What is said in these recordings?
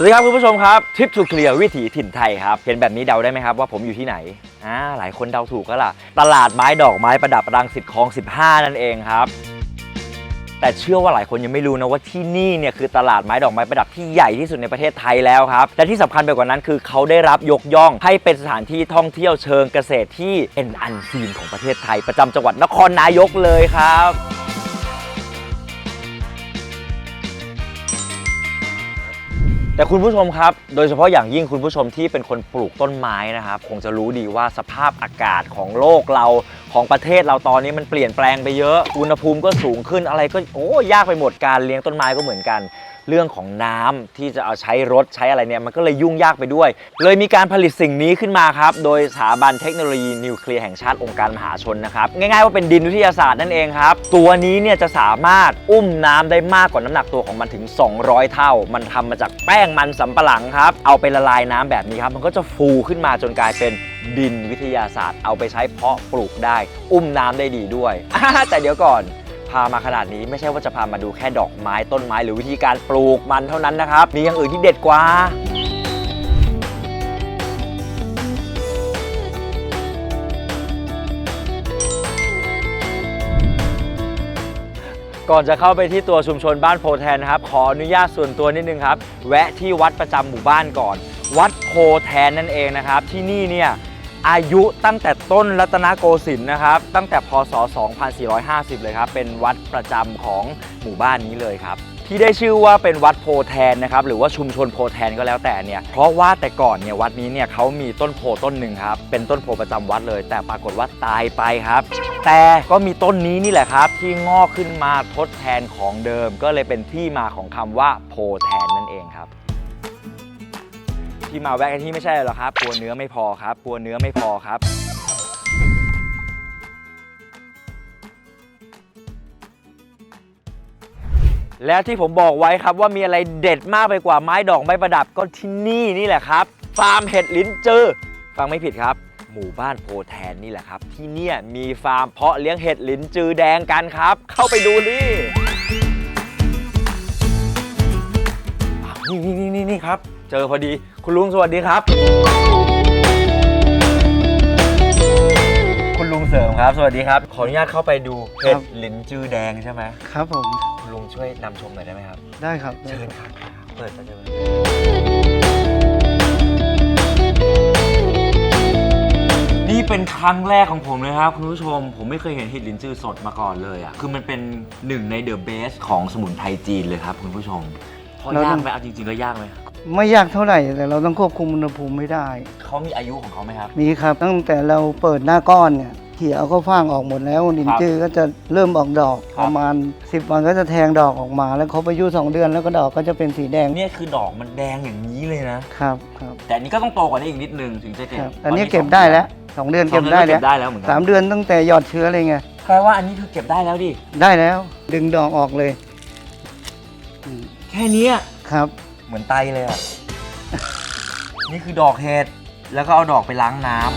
สวัสดีครับคุณผู้ชมครับทริปทูเคลียร์วิถีถิ่นไทยครับเห็นแบบนี้เดาได้ไหมครับว่าผมอยู่ที่ไหนอ่าหลายคนเดาถูกแล้วล่ะ ตลาดไม้ดอกไม้ประดับรังสิตคลอง 15 นั่นเองครับ แต่เชื่อว่าหลายคนยังไม่รู้นะว่าที่นี่เนี่ยคือตลาดไม้ดอกไม้ประดับที่ใหญ่ที่สุดในประเทศไทยแล้วครับและที่สำคัญไปกว่านั้นคือเขาได้รับยกย่อง ให้เป็นสถานที่ท่องเที่ยวเชิงเกษตรที่เป็นอันซีนของประเทศไทย ประจำจังหวัดนครนายกเลยครับ แต่คุณผู้ชมครับ โดยเฉพาะอย่างยิ่งคุณผู้ชมที่เป็นคนปลูกต้นไม้นะครับ คงจะรู้ดีว่าสภาพอากาศของโลกเราของประเทศเราตอนนี้มันเปลี่ยนแปลงไปเยอะ อุณหภูมิก็สูงขึ้นอะไรก็โอ้ยากไปหมดการเลี้ยงต้นไม้ก็เหมือนกัน เรื่องของน้ำที่จะเอาใช้รถใช้อะไรเนี่ยมันก็เลยยุ่งยากไปด้วย เลยมีการผลิตสิ่งนี้ขึ้นมาครับ โดยสถาบันเทคโนโลยีนิวเคลียร์แห่งชาติองค์การมหาชนนะครับ ง่ายๆว่าเป็นดินวิทยาศาสตร์นั่นเองครับ ตัวนี้เนี่ยจะสามารถอุ้มน้ำได้มากกว่าน้ำหนักตัวของมันถึง 200 เท่า มันทำมาจากแป้งมันสำปะหลังครับ เอาไปละลายน้ำแบบนี้ครับ มันก็จะฟูขึ้นมาจนกลายเป็นดินวิทยาศาสตร์ เอาไปใช้เพาะปลูกได้ อุ้มน้ำได้ดีด้วยแต่เดี๋ยวก่อน พามาขนาดนี้ไม่ใช่ว่าจะพามาดูแค่ดอกไม้ต้นไม้ หรือวิธีการปลูกมันเท่านั้นนะครับ มีอย่างอื่นที่เด็ดกว่าก่อนจะเข้าไปที่ตัวชุมชนบ้านโพแทนนะครับ ขออนุญาตส่วนตัวนิดนึงครับ แวะที่วัดประจำหมู่บ้านก่อน วัดโพแทนนั่นเองนะครับ ที่นี่เนี่ย อายุตั้งแต่ต้นรัตนโกสินทร์นะครับ ตั้งแต่พศ 2450 เลยครับ เป็นวัดประจำของหมู่บ้านนี้เลยครับ ที่ได้ชื่อว่าเป็นวัดโพแทนนะครับ หรือว่าชุมชนโพแทนก็แล้วแต่เนี่ย เพราะว่าแต่ก่อนเนี่ยวัดนี้เนี่ยเขามีต้นโพต้นหนึ่งครับ เป็นต้นโพประจำวัดเลย แต่ปรากฏว่าตายไปครับ แต่ก็มีต้นนี้นี่แหละครับ ที่งอกขึ้นมาทดแทนของเดิม ก็เลยเป็นที่มาของคำว่าโพแทนนั่นเองครับ ที่มาแวะกันที่ไม่ใช่หรอครับกลัวเนื้อไม่พอครับกลัวเนื้อไม่พอครับ และที่ผมบอกไว้ครับว่ามีอะไรเด็ดมากไปกว่าไม้ดอกไม้ประดับก็ที่นี่นี่แหละครับฟาร์มเห็ดลิ้นจือฟังไม่ผิดครับ หมู่บ้านโพแทนนี่แหละครับ ที่เนี่ยมีฟาร์มเพาะเลี้ยงเห็ดลิ้นจือแดงกันครับ เข้าไปดูดินี่นี่นี่นี่ครับ เจอพอดี คุณลุงสวัสดีครับ คุณลุงเสริมครับ สวัสดีครับ ขออนุญาตเข้าไปดูเห็ดลิ้นจือแดงใช่ไหมครับผม คุณลุงช่วยนำชมหน่อยได้ไหมครับ ได้ครับเชิญครับ เปิดประเดิมนี่เป็นครั้งแรกของผมเลยครับคุณผู้ชม ผมไม่เคยเห็นเห็ดลิ้นจือสดมาก่อนเลยอะคือมันเป็นหนึ่งในเดอะเบสของสมุนไพรจีนเลยครับคุณผู้ชมพอยากไหมเอาจริงๆแล้วยากไหม ไม่ยากเท่าไหร่แต่เราต้องควบคุมอุณหภูมิไม่ได้ เขามีอายุของเขาไหมครับ มีครับ ตั้งแต่เราเปิดหน้าก้อนเนี่ยเขียวก็ฟางออกหมดแล้วดินจือก็จะเริ่มออกดอกครับ ประมาณ 10 วันก็จะแทงดอกออกมา แล้วครบอายุ2เดือนแล้วก็ดอกก็จะเป็นสีแดงเนี่ยคือดอกมันแดงอย่างนี้เลยนะ ครับครับแต่อันนี้ก็ต้องโตกว่านี้อีกนิดนึงถึงจะเก็บครับ อันนี้เก็บได้แล้วสองเดือนสอเก็งบเดือนได้ก็แล้เก็วบได้แล้วเหมือนกัสามเดือนตั้งแต่หยอดเชื้อเลยไงแปลว่าอันนี้คือเก็บได้แล้วดิได้แล้ว ดึงดอกออกเลยอืมแค่เนี้ยครับ เหมือนไตเลยอะ นี่คือดอกเห็ด แล้วก็เอาดอกไปล้างน้ำ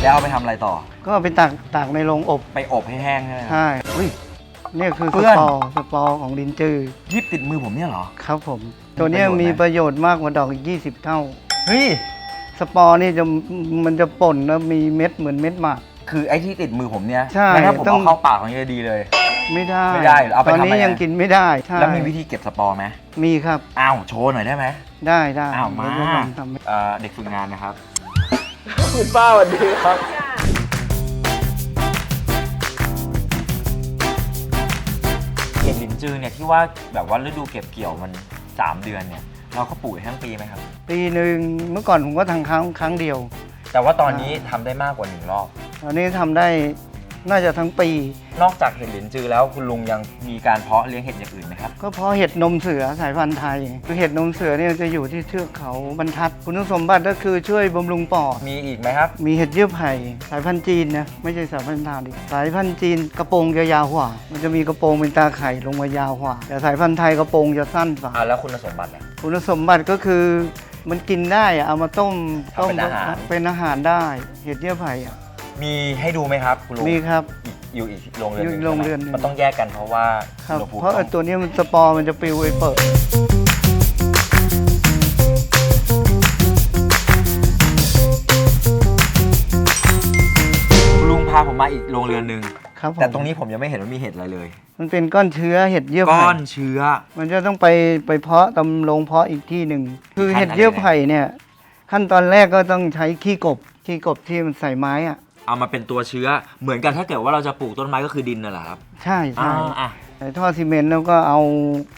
แล้วเอาไปทำอะไรต่อ ก็เอาไปตากตากในโรงอบไปอบให้แห้งใช่ไหมครับ ใช่อุ้ยเนี่ยคือเพื่สอน ปอร์สปอร์ของดินจือยิบติดมือผมเนี่ยเหรอ ครับผม ตัวเนี้ยมีมีปประระโยโยชชน์น์ไหมมากกว่าดอกอีก 20 เท่า เฮ้ย สปอร์นี่จะมันจะป่นแล้วมีเม็ดเหมือนเม็ดหมาก คือไอ้ที่ติดมือผมเนี่ยใช่งั้นถ้าผมต้อง เอาเข้าปากของจะดีเลย ไม่ได้ไม่ได้เอาไปตอนทำนี้อะไร ยังกินไม่ได้ใช่แล้วมีวิธีเก็บสปอร์ไหมมีครับอ้าวโชว์หน่อยได้ไหมได้ได้อ้าวมาเดี๋ยจะลองทำให้เอ่อเด็กฝึกงานนะครับ คุณป้าสวัสดีครับ เห็ดลินจือเนี่ยที่ว่าแบบว่าฤดูเก็บเกี่ยวมัน 3 เดือนเนี่ย เราก็ปลูกทั้งปีไหมครับ ปีหนึ่งเมื่อก่อนผมก็ทำครั้งครั้งเดียว แต่ว่าตอนนี้ทำได้มากกว่าหนึ่งรอบ ตอนนี้ทำได้ น่าจะทั้งปี นอกจากเห็ดลินจือแล้วคุณลุงยังมีการเพาะเลี้ยงเห็ดอย่างอื่นไหมครับ ก็เพราะเห็ดนมเสือสายพันธุ์ไทยคือเห็ดนมเสือเนี่ยจะอยู่ที่เทือกเขาบรรทัด คุณสมบัติก็คือช่วยบำรุงปอด มีอีกไหมครับ มีเห็ดเยื่อไผ่สายพันธุ์จีนนะไม่ใช่สายพันธุ์ไทยสายพันธุ์จีนกระโปรงจะยาวกว่า มันจะมีกระโปรงเป็นตาไข่ลงมายาวกว่าแต่สายพันธุ์ไทยกระโปรงจะสั้นกว่าอ่าแล้วคุณสมบัติอะคุณสมบัติก็คือมันกินได้อะเอามาต้มทำเป็นอาหาร เป็นอาหารได้ เห็ดเยื่อไผ่อะ มีให้ดูไหมครับ คุณลุงมีครับอีกอยู่อีกโรงเรือนอยู่อีกหโรงใช่ไหมเรือนหนึ่ง มันต้องแยกกันเพราะว่าครับอุณหภูมิเพราะต้ไอ้องตัวเนี้ยมันสปอร์มันจะปลิวไปเปิด คุณลุงพาผมมาอีกโรงเรือนหนึ่งครับผมแต่ตรงนี้ผมยังไม่เห็นว่ามีเห็ดอะไรเลย มันเป็นก้อนเชื้อเห็ดเยื่อก้ไผ่อนเชื้อ มันจะต้องไปไปเพาะตำโรงเพาะอีกที่หนึ่ง คือขั้นเห็ดอะไรเยื่อไผ่เนี่ย ขั้นตอนแรกก็ต้องใช้ขี้กบ ขี้กบที่มันใส่ไม้อะ เอามาเป็นตัวเชื้อ เหมือนกันถ้าเกิดว่าเราจะปลูกต้นไม้ก็คือดินน่ะเหรอครับใช่ใช่อ่าอะใส่ท่อซีเมนต์แล้วก็เอา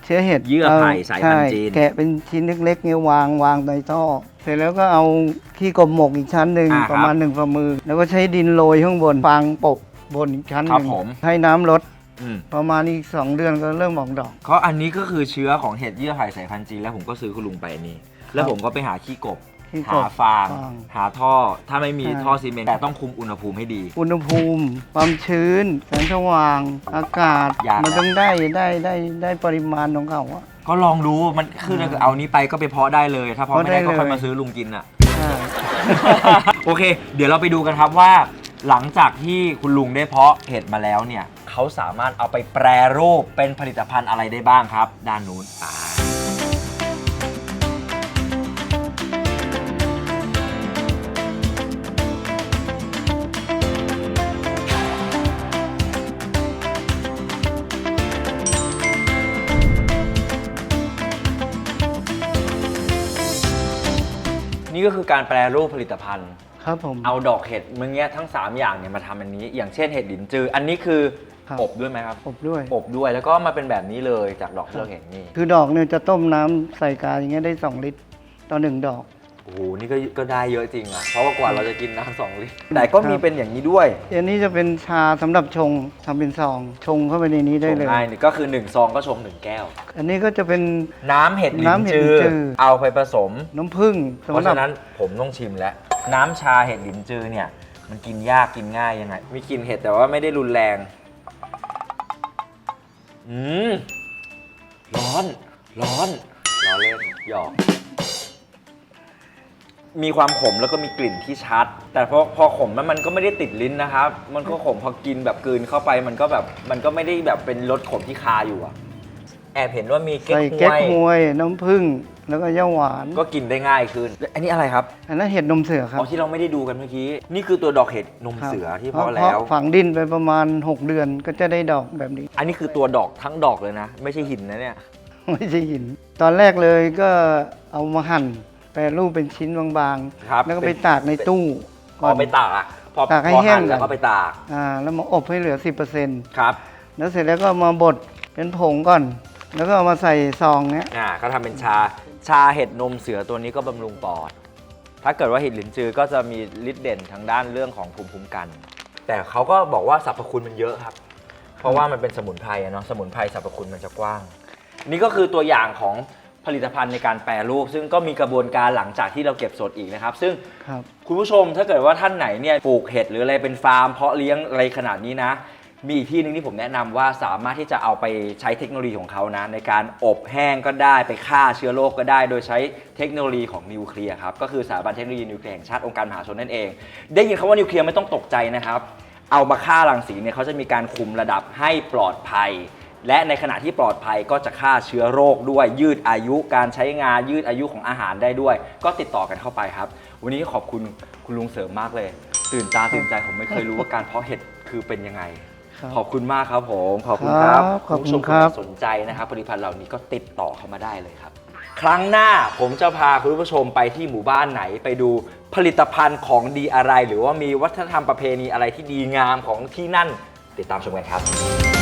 เชื้อเห็ดเยื่อไผ่สายพันธุ์จีนใช่แกะเป็นชิ้นเล็กๆเนี่ยวางวางในท่อ เสร็จแล้วก็เอาขี้กบหมกอีกชั้นหนึ่งอ่าครับประมาณหนึ่งฝ่ามือ แล้วก็ใช้ดินโรยข้างบนฟางปกบนอีกชั้นหครับนึ่งผม ให้น้ำลดอืมประมาณอีกสองเดือนก็เริ่มออกดอกเพราะอันนี้ก็คือเชื้อของเห็ดเยื่อไผ่สายพันธุ์จีนแล้วผมก็ซื้อคุณลุงไปอันนี้ แล้วผมก็ไปหาขี้กบ ขี้กบหาฟางฟาง หาท่อถ้าไม่มีใช่ท่อซีเมนต์แต่ต้องคุมอุณหภูมิให้ดี อุณหภูมิ ความชื้น แสงสว่าง อากาศ ยาก มันต้องได้ได้ได้ได้ปริมาณของเขาอะ ก็ลองดูมันคือถ้าเกิดเอานี้ไปก็ไปเพาะได้เลย ถ้าเพาะไม่ได้เพาะได้ก็ค่อยเลยมาซื้อลุงกินอะ ใช่ โอเค เดี๋ยวเราไปดูกันครับว่า หลังจากที่คุณลุงได้เพาะเห็ดมาแล้วเนี่ยเขาสามารถเอาไปแปรรูปเป็นผลิตภัณฑ์อะไรได้บ้างครับ ด้านนู้นอ่า ก็คือการแปรรูปผลิตภัณฑ์ ครับผม เอาดอกเห็ดเมื่อกี้ทั้ง 3 อย่างเนี่ยมาทำอันนี้ อย่างเช่นเห็ดหลินจือ อันนี้คือครับ อบด้วยไหมครับ อบด้วย อบด้วยแล้วก็มาเป็นแบบนี้เลยจากดอกที่เราเห็นนี่ คือดอกเนี่ยจะต้มน้ำใส่กาอย่างเงี้ยได้ 2 ลิตร ต่อหนึ่งดอกโอ้โหนี่ก็ก็ได้เยอะจริงอะ เพราะว่ากว่าเราจะกินน้ำสองลิตรแต่ก็มีเป็นอย่างนี้ด้วยอันนี้จะเป็นชาสำหรับชงทำเป็นซอง ชงเข้าไปในนี้ได้เลยชงง่ายนี่ก็คือ1ซองก็ชง1แก้ว อันนี้ก็จะเป็น น้ำเห็ดหลินน้ำเห็ดจืหลิอนจือเอาไปผสม น้ำผึ้งเพสำราะหรับฉะนั้นผมต้องชิมแล้ว น้ำชาเห็ดหลินจือเนี่ย มันกินยากกินง่ายยังไง มีกลิ่นเห็ดแต่ว่าไม่ได้รุนแรง อืมร้อน ร้อน ร้อนเล่นหยอก มีความขมแล้วก็มีกลิ่นที่ชัด แต่พอพอขมแล้วมันก็ไม่ได้ติดลิ้นนะครับ มันก็ขมพอกินแบบกลืนเข้าไปมันก็แบบมันก็ไม่ได้แบบเป็นรสขมที่คาอยู่อะแอบเห็นว่ามีเก๊กใส่ฮแก๊กวยฮวยน้ำผึ้งแล้วก็ย่าหวาน ก็กินได้ง่ายขึ้นอันนี้อะไรครับอันนั้นเห็ดนมเสือครับอ๋อที่เราไม่ได้ดูกันเมื่อกี้นี่คือตัวดอกเห็ดนมครับเสือที่เพเพาะราะแล้ว ฝังดินไปประมาณ 6 เดือนก็จะได้ดอกแบบนี้ อันนี้คือตัวดอกทั้งดอกเลยนะ ไม่ใช่หินนะเนี่ย ไม่ใช่หิน ตอนแรกเลยก็เอามาหั่น แปรรูปเป็นชิ้นบางครับๆ แล้วก็ไปตากในตู้พอไปตากอะพอตากให้พอแห้งนแล้วก่ก็อนไปตากอ่าแล้วมาอบให้เหลือ 10%ครับแล้วเสร็จแล้วก็มาบดเป็นผงก่อน แล้วก็เอามาใส่ซองเนี้ยอ่าก็ทำเป็นชาชาเห็ดนมเสือตัวนี้ก็บำรุงปอด ถ้าเกิดว่าเห็ดหลินจือก็จะมีฤทธิ์เด่นทางด้านเรื่องของภูมิคุ้มกัน แต่เขาก็บอกว่าสรรพคุณมันเยอะครับ เพราะว่ามันเป็นสมุนไพรอะเนาะสมุนไพรสรรพคุณมันจะกว้าง นี่ก็คือตัวอย่างของ ผลิตภัณฑ์ในการแปรรูป ซึ่งก็มีกระบวนการหลังจากที่เราเก็บสดอีกนะครับ ซึ่งครับ คุณผู้ชมถ้าเกิดว่าท่านไหนเนี่ยปลูกเห็ดหรืออะไรเป็นฟาร์มเพาะเลี้ยงอะไรขนาดนี้นะ มีอีกที่หนึงที่ผมแนะนำว่าสามารถที่จะเอาไปใช้เทคโนโลยีของเขานะ ในการอบแห้งก็ได้ไปฆ่าเชื้อโรคก็ได้ โดยใช้เทคโนโลยีของนิวเคลียร์ครับก็คือสถาบันเทคโนโลยีนิวเคลียร์แห่งชาติองค์การมหาชนนั่นเอง ได้ยินคำว่านิวเคลียร์ไม่ต้องตกใจนะครับ เอามาฆ่ารังสีเนี่ยเขาจะมีการคุมระดับให้ปลอดภัย และในขณะที่ปลอดภัยก็จะฆ่าเชื้อโรคด้วยยืดอายุการใช้งานยืดอายุของอาหารได้ด้วย ก็ติดต่อกันเข้าไปครับ วันนี้ขอบคุณคุณลุงเสริมมากเลย ตื่นตาตื่นใจผมไม่เคยรู้ว่าการเพาะเห็ดคือเป็นยังไง ครับขอบคุณมากครับผมขอบคุณครับครับขอบคุณณผู้ชมครับ นไหนสนใจนะครับผลิตภัณฑ์เหล่านี้ก็ติดต่อเข้ามาได้เลยครับ ครั้งหน้าผมจะพาคุณผู้ชมไปที่หมู่บ้านไหนไปดูผลิตภัณฑ์ของดีอะไร หรือว่ามีวัฒนธรรมประเพณีอะไรที่ดีงามของที่นั่น ติดตามชมกันครับ